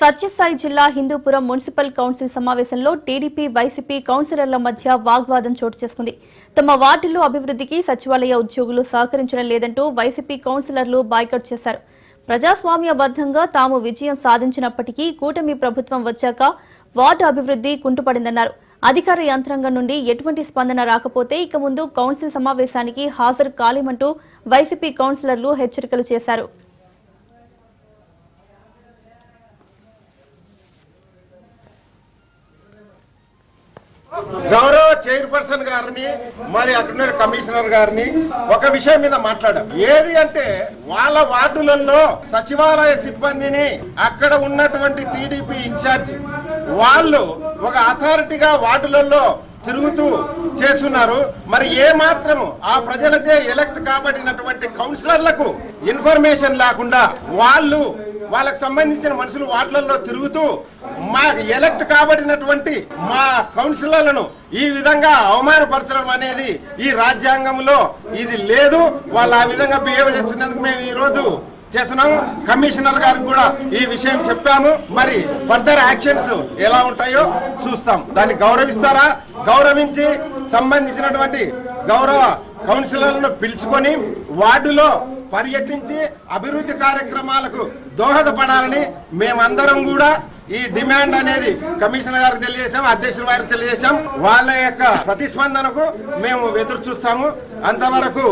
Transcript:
సత్యసాయి జిల్లా Hindupuram municipal council సమావేశంలో TDP YCP కౌన్సిలర్ల మధ్య వాగ్వాదం చోటు చేసుకుంది. తమ వార్డుల్లో అభివృద్ధికి సచివాలయ ఉద్యోగులు సహకరించడం లేదంటూ వైసీపీ కౌన్సిలర్లు బాయ్కట్ చేశారు. ప్రజాస్వామ్యబద్ధంగా తాము విజయం సాధించినప్పటికీ కూటమి ప్రభుత్వం వచ్చాక వార్డు అభివృద్ధి కుంటుపడిందన్నారు. అధికార యంత్రాంగం నుండి ఎటువంటి స్పందన రాకపోతే ఇక ముందు కౌన్సిల్ సమావేశానికి హాజరు కాలేమంటూ వైసీపీ కౌన్సిలర్లు హెచ్చరికలు చేశారు. గౌరవ చైర్పర్సన్ గారిని మరి అక్కడ కమిషనర్ గారిని ఒక విషయం మీద మాట్లాడాం. ఏది అంటే వాళ్ళ వార్డులలో సచివాలయ సిబ్బందిని అక్కడ ఉన్నటువంటి టీడీపీ ఇన్ఛార్జ్ వాళ్ళు ఒక అథారిటీగా వార్డులలో తిరుగుతూ చేస్తున్నారు. మరి ఏ మాత్రము ఆ ప్రజలచే ఎలక్ట్ కాబడినటువంటి కౌన్సిలర్లకు ఇన్ఫర్మేషన్ లేకుండా వాళ్ళు వాళ్ళకి సంబంధించిన మనుషులు వార్డులలో తిరుగుతూ మా ఎలక్ట్ కాబడినటువంటి మా కౌన్సిలర్లను ఈ విధంగా అవమానపరచడం అనేది ఈ రాజ్యాంగంలో ఇది లేదు. వాళ్ళు ఆ విధంగా బిహేవ్ చేసినందుకు మేము ఈ రోజు చేస్తున్నాము కమిషనర్ గారికి కూడా ఈ విషయం చెప్పాము. మరి ఫర్దర్ యాక్షన్స్ ఎలా ఉంటాయో చూస్తాం. దాన్ని గౌరవిస్తారా? గౌరవించి సంబంధించినటువంటి గౌరవ కౌన్సిలర్లను పిలుచుకొని వార్డులో పర్యటించి అభివృద్ధి కార్యక్రమాలకు దోహదపడాలని మేమందరం కూడా ఈ డిమాండ్ అనేది కమిషనర్ గారికి తెలియజేశాం అధ్యక్షుల వారికి తెలియజేశాం. వాళ్ళ యొక్క ప్రతిస్పందనకు మేము ఎదురు చూస్తాము. అంతవరకు